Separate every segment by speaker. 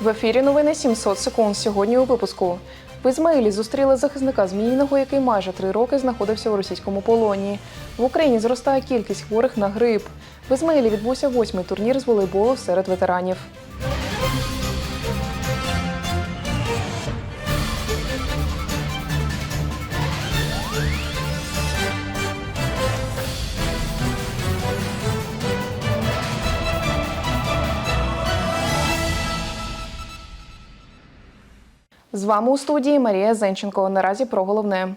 Speaker 1: В ефірі новини 700 секунд. Сьогодні у випуску. В Ізмаїлі зустріли захисника Зміїного, який майже три роки знаходився у російському полоні. В Україні зростає кількість хворих на грип. В Ізмаїлі відбувся восьмий турнір з волейболу серед ветеранів. З вами у студії Марія Зенченко. Наразі про головне.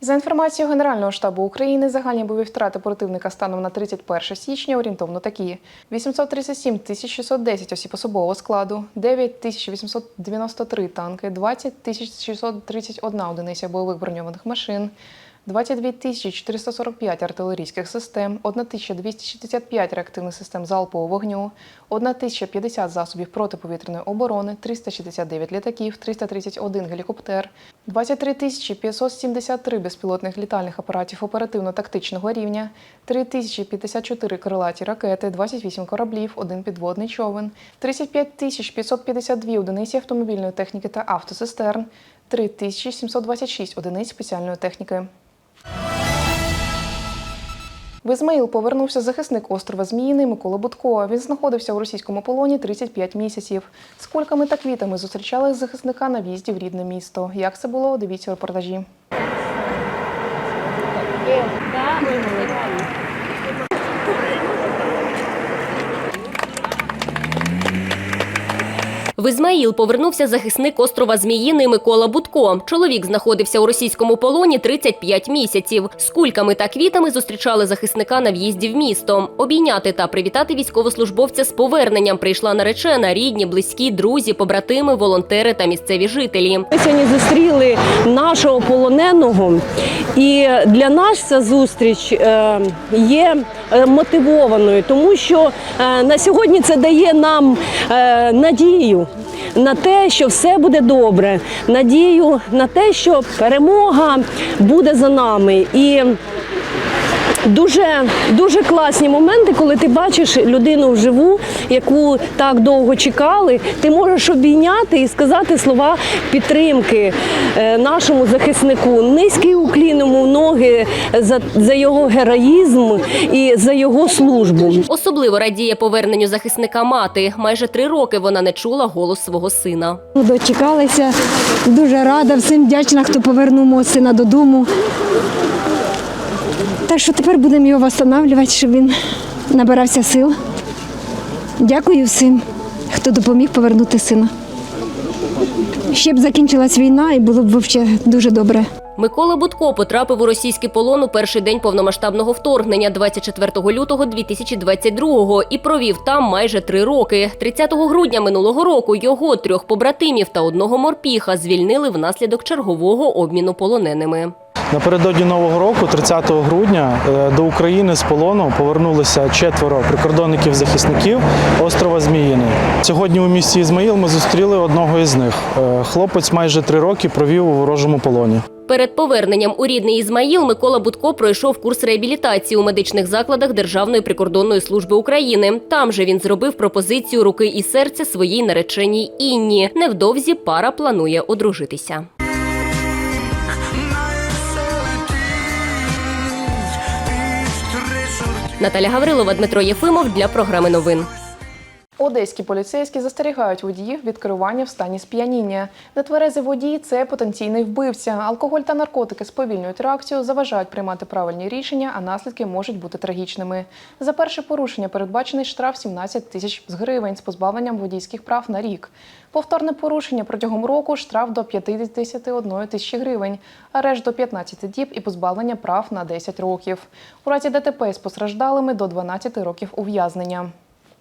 Speaker 1: За інформацією Генерального штабу України, загальні бойові втрати противника станом на 31 січня орієнтовно такі: 837 тисяч 610 осіб особового складу, 9 тисяч 893 танки, 20 тисяч 631 одиниця бойових броньованих машин, 22 тисячі 445 артилерійських систем, 1265 реактивних систем залпового вогню, 1050 засобів протиповітряної оборони, 369 літаків, 331 гелікоптер, 23 тисячі 573 безпілотних літальних апаратів оперативно-тактичного рівня, 3054 крилаті ракети, 28 кораблів, один підводний човен, 35 тисяч 552 одиниці автомобільної техніки та автосистерн, 3726 одиниць спеціальної техніки. В Ізмаїл повернувся захисник острова Зміїний Микола Будко. Він знаходився у російському полоні 35 місяців. З та квітами зустрічали захисника на в'їзді в рідне місто. Як це було? Дивіться у репортажі.
Speaker 2: В Ізмаїл повернувся захисник острова Зміїний Микола Будко. Чоловік знаходився у російському полоні 35 місяців. З кульками та квітами зустрічали захисника на в'їзді в місто. Обійняти та привітати військовослужбовця з поверненням прийшла наречена, рідні, близькі, друзі, побратими, волонтери та місцеві жителі.
Speaker 3: Ми сьогодні зустріли нашого полоненого, і для нас ця зустріч е, є е, мотивованою, тому що е, на сьогодні це дає нам надію на те, що все буде добре, надію на те, що перемога буде за нами. І Дуже дуже класні моменти, коли ти бачиш людину вживу, яку так довго чекали. Ти можеш обійняти і сказати слова підтримки е, нашому захиснику. Низький уклін йому в ноги за, за його героїзм і за його службу.
Speaker 2: Особливо радіє поверненню захисника мати. Майже три роки вона не чула голос свого сина.
Speaker 4: Дочекалися. Дуже рада, всім вдячна, хто повернув мого сина додому. Так що тепер будемо його встановлювати, щоб він набирався сил. Дякую всім, хто допоміг повернути сина. Ще б закінчилась війна і було б взагалі дуже добре.
Speaker 2: Микола Будко потрапив у російський полон у перший день повномасштабного вторгнення 24 лютого 2022-го і провів там майже три роки. 30 грудня минулого року його трьох побратимів та одного морпіха звільнили внаслідок чергового обміну полоненими.
Speaker 5: Напередодні нового року, 30 грудня, е, до України з полону повернулися четверо прикордонників-захисників острова Зміїний. Сьогодні у місті Ізмаїл ми зустріли одного із них. Е, Хлопець майже три роки провів у ворожому полоні.
Speaker 2: Перед поверненням у рідний Ізмаїл Микола Будко пройшов курс реабілітації у медичних закладах Державної прикордонної служби України. Там же він зробив пропозицію руки і серця своїй нареченій Інні. Невдовзі пара планує одружитися. Наталя Гаврилова, Дмитро Єфимов для програми новин.
Speaker 1: Одеські поліцейські застерігають водіїв від керування в стані сп'яніння. Нетверезий водій це потенційний вбивця. Алкоголь та наркотики сповільнюють реакцію, заважають приймати правильні рішення, а наслідки можуть бути трагічними. За перше порушення передбачений штраф 17 тисяч з гривень з позбавленням водійських прав на рік. Повторне порушення протягом року штраф до 51 тисячі гривень, арешт до 15 діб і позбавлення прав на 10 років. У разі ДТП з постраждалими до 12 років ув'язнення.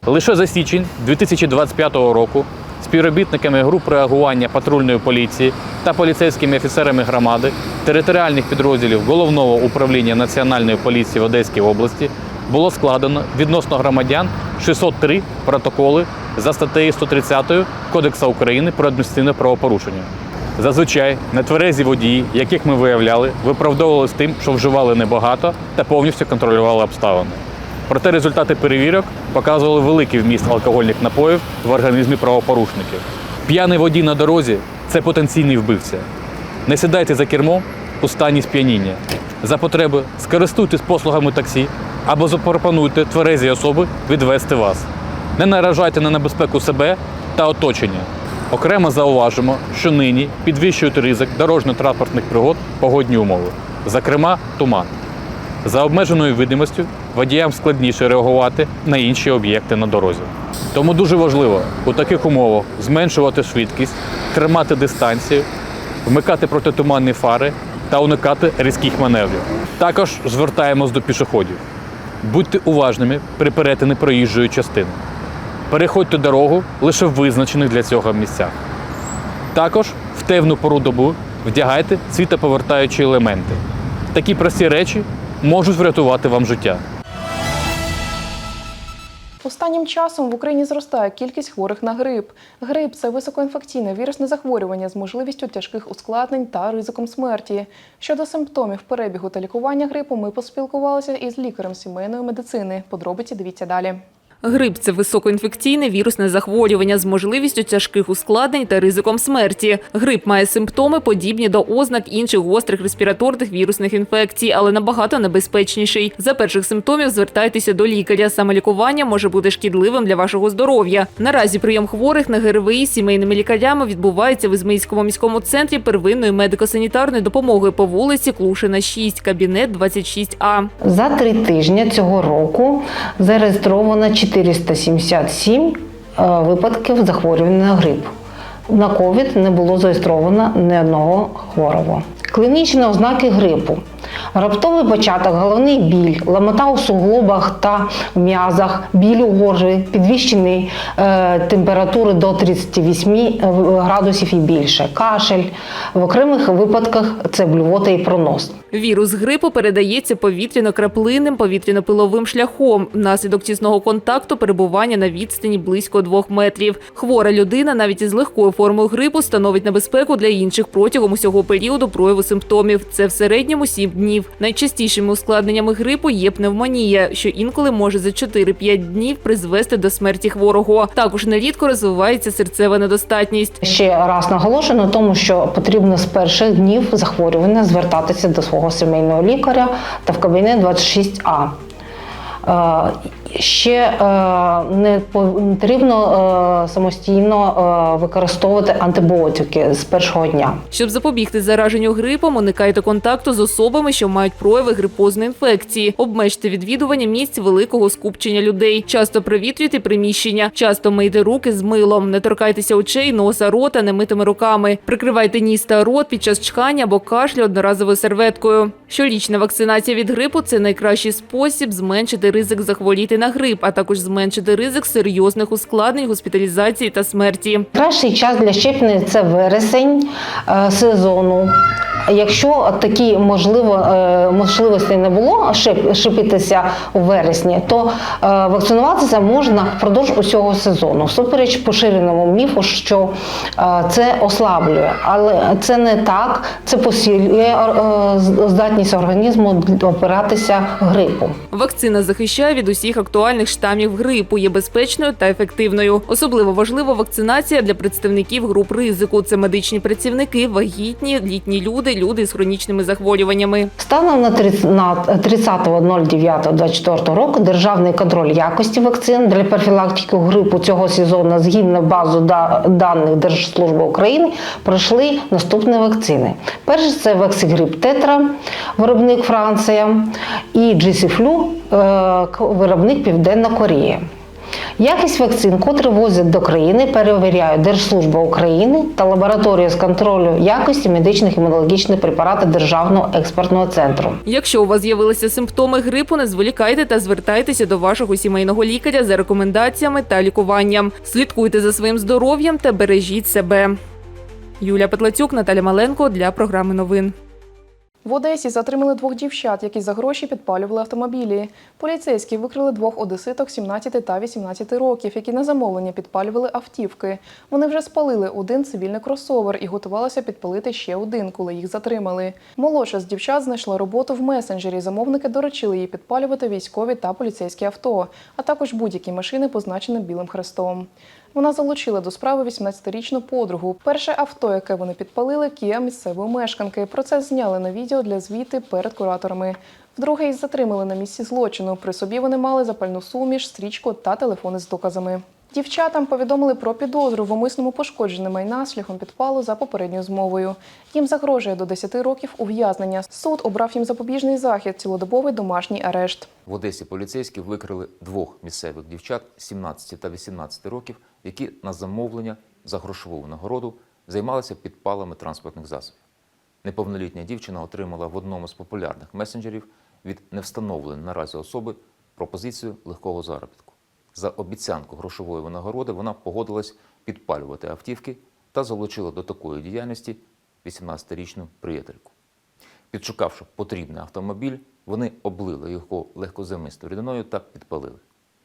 Speaker 6: Лише за січень 2025 року співробітниками груп реагування патрульної поліції та поліцейськими офіцерами громади територіальних підрозділів головного управління Національної поліції в Одеській області було складено відносно громадян 603 протоколи за статтею 130 Кодексу України про адміністративне правопорушення. Зазвичай нетверезі водії, яких ми виявляли, виправдовувалися тим, що вживали небагато та повністю контролювали обставини. Проте результати перевірок показували великий вміст алкогольних напоїв в організмі правопорушників. П'яний водій на дорозі це потенційний вбивця. Не сідайте за кермо у стані сп'яніння. За потреби скористуйтесь послугами таксі або запропонуйте тверезій особи відвести вас. Не наражайте на небезпеку себе та оточення. Окремо зауважимо, що нині підвищують ризик дорожньо-транспортних пригод погодні умови, зокрема туман. За обмеженою видимостю водіям складніше реагувати на інші об'єкти на дорозі. Тому дуже важливо у таких умовах зменшувати швидкість, тримати дистанцію, вмикати протитуманні фари та уникати різких маневрів. Також звертаємось до пішоходів. Будьте уважними при перетині проїжджої частини. Переходьте дорогу лише в визначених для цього місцях. Також в темну пору добу вдягайте світоповертаючі елементи. Такі прості речі можуть врятувати вам життя.
Speaker 1: Останнім часом в Україні зростає кількість хворих на грип. Грип це високоінфекційне вірусне захворювання з можливістю тяжких ускладнень та ризиком смерті. Щодо симптомів перебігу та лікування грипу, ми поспілкувалися із лікарем сімейної медицини. Подробиці дивіться далі.
Speaker 7: Грип це високоінфекційне вірусне захворювання з можливістю тяжких ускладнень та ризиком смерті. Грип має симптоми, подібні до ознак інших гострих респіраторних вірусних інфекцій, але набагато небезпечніший. За перших симптомів звертайтеся до лікаря. Саме лікування може бути шкідливим для вашого здоров'я. Наразі прийом хворих на ГРВІ сімейними лікарями відбувається в Ізмаїльському міському центрі первинної медико-санітарної допомоги по вулиці Клушина, 6, кабінет 26А.
Speaker 8: За три тижні цього року зареєстровано 477 е, випадків захворювання на грип. На ковід не було зареєстровано ні одного хворого. Клінічні ознаки грипу. Раптовий початок, головний біль, ламота у суглобах та м'язах, біль у горлі, підвищені е, температури до 38 градусів і більше, кашель. В окремих випадках це блювота і пронос.
Speaker 7: Вірус грипу передається повітряно-краплинним повітряно-пиловим шляхом внаслідок тісного контакту перебування на відстані близько двох метрів. Хвора людина навіть із легкою формою грипу становить небезпеку для інших протягом усього періоду прояву симптомів. Це в середньому 7 днів. Найчастішими ускладненнями грипу є пневмонія, що інколи може за 4-5 днів призвести до смерті хворого. Також нерідко розвивається серцева недостатність.
Speaker 8: Ще раз наголошую на тому, що потрібно з перших днів захворювання звертатися до свого сімейного лікаря та в кабінет 26А. Ще е, не потрібно е, самостійно е, використовувати антибіотики з першого дня.
Speaker 7: Щоб запобігти зараженню грипом, уникайте контакту з особами, що мають прояви грипозної інфекції. Обмежте відвідування місць великого скупчення людей. Часто привітрюйте приміщення, часто мийте руки з милом, не торкайтеся очей, носа, рота немитими руками. Прикривайте ніс та рот під час чхання або кашлю одноразовою серветкою. Щорічна вакцинація від грипу це найкращий спосіб зменшити ризик захворіти на грип, а також зменшити ризик серйозних ускладнень, госпіталізації та смерті.
Speaker 8: Кращий час для щеплення це вересень е, сезону. Якщо такі можливо е, можливості не було шипитися у вересні, то е, вакцинуватися можна впродовж усього сезону. Всупереч поширеному міфу, що е, це ослаблює, але це не так. Це посилює здатність організму опиратися грипу.
Speaker 7: Вакцина захищає від усіх актуальних штамів грипу, є безпечною та ефективною. Особливо важлива вакцинація для представників груп ризику. Це медичні працівники, вагітні, літні люди, люди з хронічними захворюваннями.
Speaker 8: Станом на 30 на 30.09.24 року державний контроль якості вакцин для профілактики грипу цього сезону згідно базу да- даних Держслужби України пройшли наступні вакцини. Перший це Вексигрип Тетра, виробник Франція, і GC-Flu, е, виробник Південна Корея. Якість вакцин, котрі возять до країни, перевіряють Держслужба України та лабораторія з контролю якості медичних і імунологічних препаратів Державного експертного центру.
Speaker 7: Якщо у вас з'явилися симптоми грипу, не зволікайте та звертайтеся до вашого сімейного лікаря за рекомендаціями та лікуванням. Слідкуйте за своїм здоров'ям та бережіть себе. Юлія Петлацюк, Наталя Маленко для програми новин.
Speaker 1: В Одесі затримали двох дівчат, які за гроші підпалювали автомобілі. Поліцейські викрили двох одеситок 17 та 18 років, які на замовлення підпалювали автівки. Вони вже спалили один цивільний кросовер і готувалися підпалити ще один, коли їх затримали. Молодша з дівчат знайшла роботу в месенджері. Замовники доручили їй підпалювати військові та поліцейські авто, а також будь-які машини, позначені білим хрестом. Вона залучила до справи 18-річну подругу. Перше авто, яке вони підпалили, Кія місцевої мешканки. Про це зняли на відео для звіти перед кураторами. Вдруге їх затримали на місці злочину. При собі вони мали запальну суміш, стрічку та телефони з доказами. Дівчатам повідомили про підозру в умисному пошкодженні майна шляхом підпалу за попередньою змовою. Їм загрожує до 10 років ув'язнення. Суд обрав їм запобіжний захід, цілодобовий домашній арешт.
Speaker 9: В Одесі поліцейські викрили двох місцевих дівчат 17 та 18 років, які на замовлення за грошову нагороду займалися підпалами транспортних засобів. Неповнолітня дівчина отримала в одному з популярних месенджерів від невстановленої наразі особи пропозицію легкого заробітку. За обіцянку грошової винагороди вона погодилась підпалювати автівки та залучила до такої діяльності 18-річну приятельку. Підшукавши потрібний автомобіль, вони облили його легкоземистою рідиною та підпалили.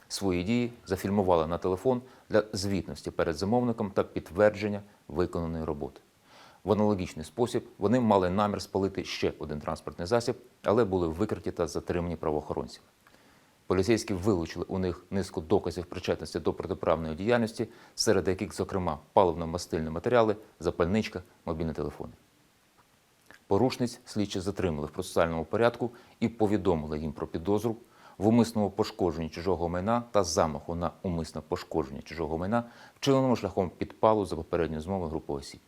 Speaker 9: Свої дії зафільмували на телефон для звітності перед замовником та підтвердження виконаної роботи. В аналогічний спосіб вони мали намір спалити ще один транспортний засіб, але були викриті та затримані правоохоронців. Поліцейські вилучили у них низку доказів причетності до протиправної діяльності, серед яких, зокрема, паливно-мастильні матеріали, запальничка, мобільні телефони. Порушниць слідчі затримали в процесуальному порядку і повідомили їм про підозру в умисному пошкодженні чужого майна та замаху на умисне пошкодження чужого майна, вчиненому шляхом підпалу за попередньою змовою групи осіб.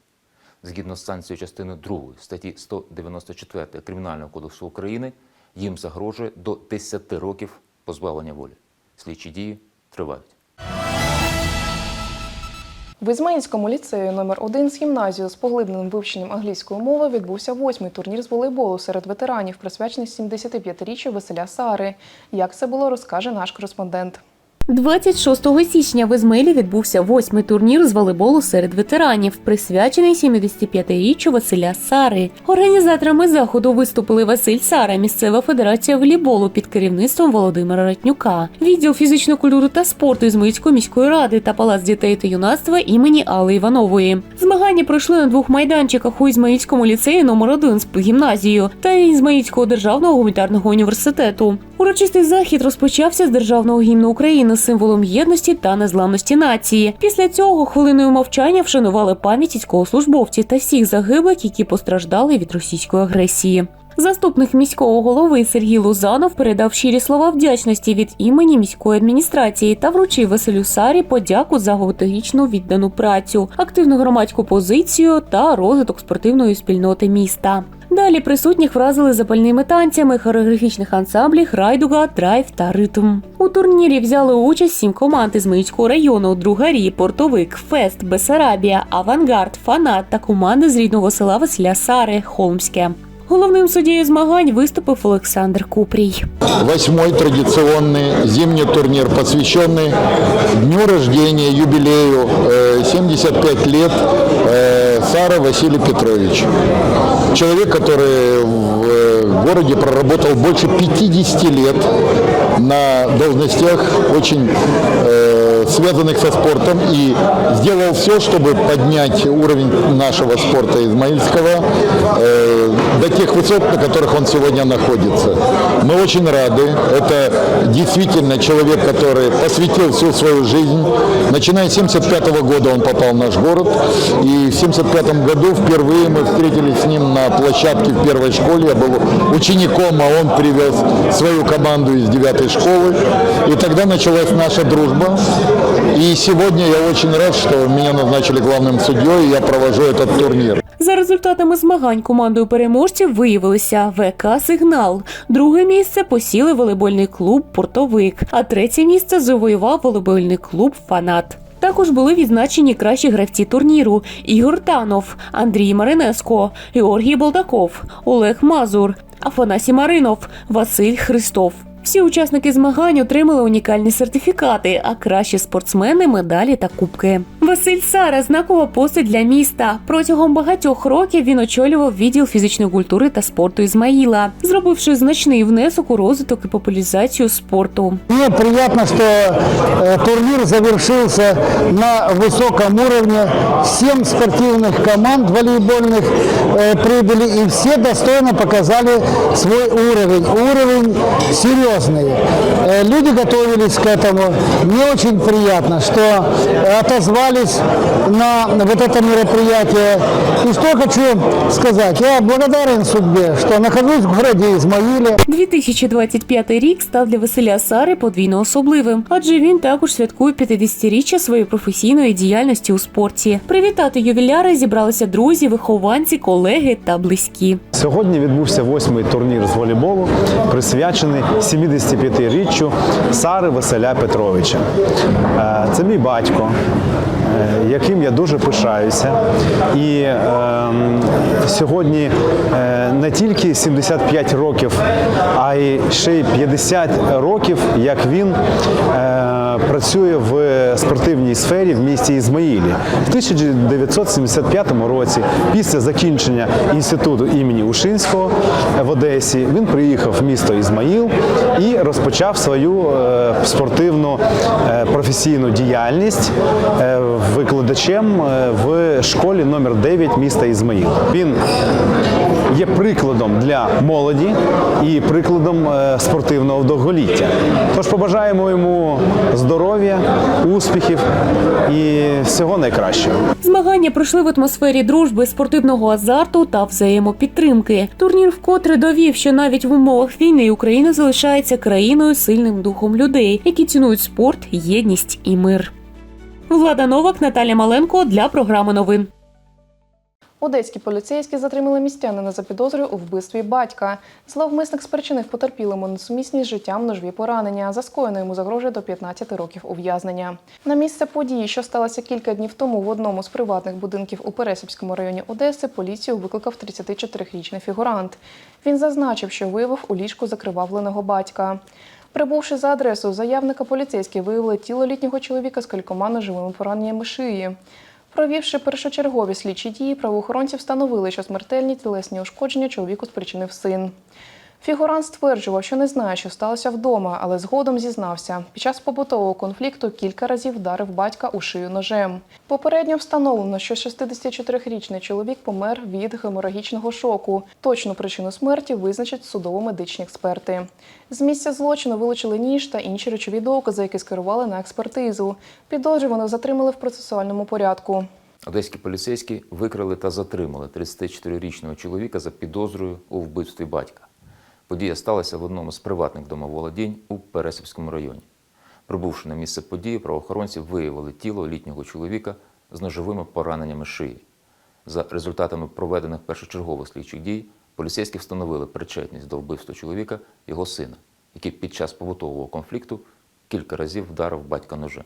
Speaker 9: Згідно з санкцією частини 2 статті 194 Кримінального кодексу України, їм загрожує до 10 років позбавлення волі. Слідчі дії тривають.
Speaker 1: В Ізмаїльському ліцеї номер 1 з гімназією з поглибленим вивченням англійської мови відбувся восьмий турнір з волейболу серед ветеранів, присвячений 75-річчю Василя Сари. Як це було, розкаже наш кореспондент.
Speaker 10: 26 січня в Ізмаїлі відбувся восьмий турнір з волейболу серед ветеранів, присвячений 75-річчю Василя Сари. Організаторами заходу виступили Василь Сара, місцева федерація волейболу під керівництвом Володимира Ратнюка, відділ фізичної культури та спорту Ізмаїльської міської ради та палац дітей та юнацтва імені Алли Іванової. Змагання пройшли на двох майданчиках у Ізмаїльському ліцеї номер 1 з гімназією та Ізмаїльського державного гуманітарного університету. Урочистий захід розпочався з державного гімну України символом єдності та незламності нації. Після цього хвилиною мовчання вшанували пам'ять військовослужбовців та всіх загиблих, які постраждали від російської агресії. Заступник міського голови Сергій Лузанов передав щирі слова вдячності від імені міської адміністрації та вручив Василю Сарі подяку за геологічну віддану працю, активну громадську позицію та розвиток спортивної спільноти міста. Далі присутніх вразили запальними танцями хореографічних ансамблів Райдуга, Драйв та Ритм. У турнірі взяли участь сім команд із Миїцького району: Другарі, Портовик, Фест, Бесарабія, Авангард, Фанат та команди з рідного села Василя Сари, Холмське. Головним суддєю змагань виступив Олександр Купрій.
Speaker 11: Восьмой традиционный зимний турнир, посвященный дню рождения, юбилею, э, 75 лет э, Сара Василий Петрович. Человек, который в э, городе проработал больше 50 лет на должностях очень э, связанных со спортом и сделал все, чтобы поднять уровень нашего спорта измаильского э, до тех высот, на которых он сегодня находится. Мы очень рады. Это действительно человек, который посвятил всю свою жизнь. Начиная с 75 года он попал в наш город. И в 75 году впервые мы встретились с ним на площадке в первой школе. Я был учеником, а он привез свою команду из девятой школы. И тогда началась наша дружба. И сегодня я очень рад, что меня назначили главным судьей, и я провожу этот турнир.
Speaker 10: За результатами змагань командою переможців виявилися ВК Сигнал. Друге місце посіли волейбольний клуб Портовик, а третє місце завоював волейбольний клуб Фанат. Також були відзначені кращі гравці турніру: Ігор Танов, Андрій Маринеско, Георгій Болдаков, Олег Мазур, Афанасій Маринов, Василь Христов. Всі учасники змагань отримали унікальні сертифікати, а кращі спортсмени медалі та кубки. Василь Сара знакова постать для міста. Протягом багатьох років він очолював відділ фізичної культури та спорту Ізмаїла, зробивши значний внесок у розвиток і популяризацію спорту.
Speaker 12: Мне приятно, что э, турнир завершился на высоком уровне. Семь спортивных команд волейбольных э, прибыли и все достойно показали свой уровень. Уровень серьезный. Э, люди готовились к этому. Мне очень приятно, что э, отозвались на вот это мероприятие. И что хочу сказать. Я благодарен судьбе, что нахожусь в городе Измаиле.
Speaker 10: 2025 рік став для Василя Сари подвійно особливим, адже він також святкує 50-річчя своєї професійної діяльності у спорті. Привітати ювіляри зібралися друзі, вихованці, колеги та близькі.
Speaker 13: Сьогодні відбувся восьмий турнір з волейболу, присвячений 75-річчю Сари Василя Петровича. Е, Це мій батько, яким я дуже пишаюся. І е, сьогодні е, не тільки 75 років, а й ще й 50 років, як він е, працює в спортивній сфері в місті Ізмаїлі. В 1975 році, після закінчення інституту імені Ушинського в Одесі, він приїхав в місто Ізмаїл і розпочав свою е, спортивну е, професійну діяльність е, викладачем е, в школі номер 9 міста Ізмаїл. Він є прикладом для молоді і прикладом е, спортивного довголіття. Тож побажаємо йому здоров'я, успіхів і всього найкращого.
Speaker 10: Змагання пройшли в атмосфері дружби, спортивного азарту та взаємопідтримки. Турнір вкотре довів, що навіть в умовах війни Україна залишається країною сильним духом людей, які цінують спорт, єдність і мир. Влада Новак, Наталя Маленко для програми новин.
Speaker 1: Одеські поліцейські затримали містянина за підозрою у вбивстві батька. Зловмисник спричинив потерпілому несумісні з життям ножові поранення. За скоєно йому загрожує до 15 років ув'язнення. На місце події, що сталося кілька днів тому в одному з приватних будинків у Пересипському районі Одеси, поліцію викликав 34-річний фігурант. Він зазначив, що виявив у ліжку закривавленого батька. Прибувши за адресу, заявника, поліцейські виявили тіло літнього чоловіка з кількома ножовими пораненнями шиї. Провівши першочергові слідчі дії, правоохоронці встановили, що смертельні тілесні ушкодження чоловіку спричинив син. Фігурант стверджував, що не знає, що сталося вдома, але згодом зізнався. Під час побутового конфлікту кілька разів вдарив батька у шию ножем. Попередньо встановлено, що 64-річний чоловік помер від геморагічного шоку. Точну причину смерті визначать судово-медичні експерти. З місця злочину вилучили ніж та інші речові докази, які скерували на експертизу. Підозрюваних затримали в процесуальному порядку.
Speaker 9: Одеські поліцейські викрили та затримали 34-річного чоловіка за підозрою у вбивстві батька. Подія сталася в одному з приватних домоволодінь у Пересипському районі. Прибувши на місце події, правоохоронці виявили тіло літнього чоловіка з ножовими пораненнями шиї. За результатами проведених першочергових слідчих дій, поліцейські встановили причетність до вбивства чоловіка його сина, який під час побутового конфликту кілька разів вдарив батька ножем.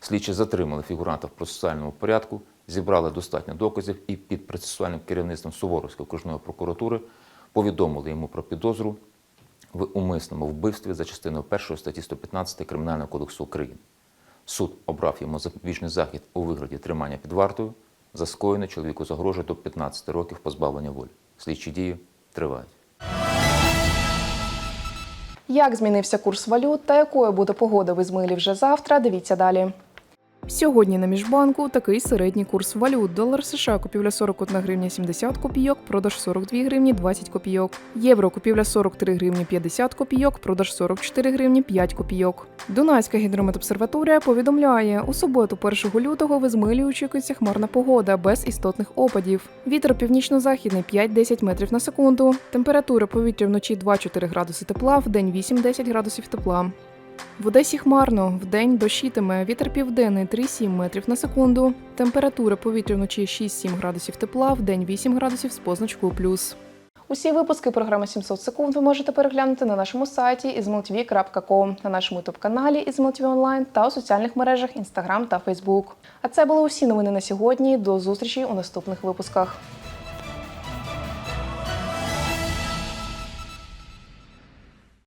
Speaker 9: Слідчі затримали фігуранта в процесуальному порядку, зібрали достатньо доказів і під процесуальним керівництвом Суворовської окружної прокуратури повідомили йому про підозру в умисному вбивстві за частиною 1 статті 115 Кримінального кодексу України. Суд обрав йому запобіжний захід у вигляді тримання під вартою. За скоєне чоловіку загрожує до 15 років позбавлення волі. Слідчі дії тривають.
Speaker 1: Як змінився курс валют та якою буде погода в Ізмилі вже завтра, дивіться далі. Сьогодні на міжбанку такий середній курс валют. Долар США купівля 41 гривня 70 копійок, продаж 42 гривні 20 копійок. Євро купівля 43 гривні 50 копійок, продаж 44 гривні 5 копійок. Дунайська гідрометобсерваторія повідомляє, у суботу 1 лютого в Ізмилі очікується хмарна погода без істотних опадів. Вітер північно-західний 5-10 метрів на секунду. Температура повітря вночі 2-4 градуси тепла, в день 8-10 градусів тепла. В Одесі хмарно, вдень дощитиме, вітер південний 3-7 метрів на секунду. Температура повітря вночі 6-7 градусів тепла, вдень 8 градусів з позначкою плюс. Усі випуски програми 700 секунд ви можете переглянути на нашому сайті izmltv.com, на нашому ютуб-каналі izmltv онлайн та у соціальних мережах Instagram та Facebook. А це були усі новини на сьогодні. До зустрічі у наступних випусках.